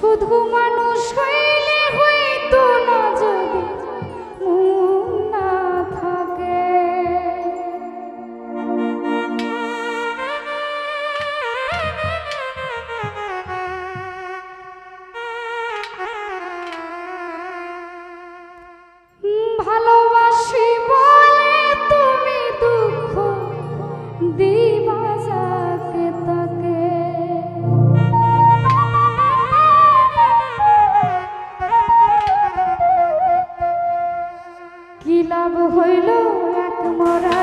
শুধু মানুষ হইলে হইল এক মরারে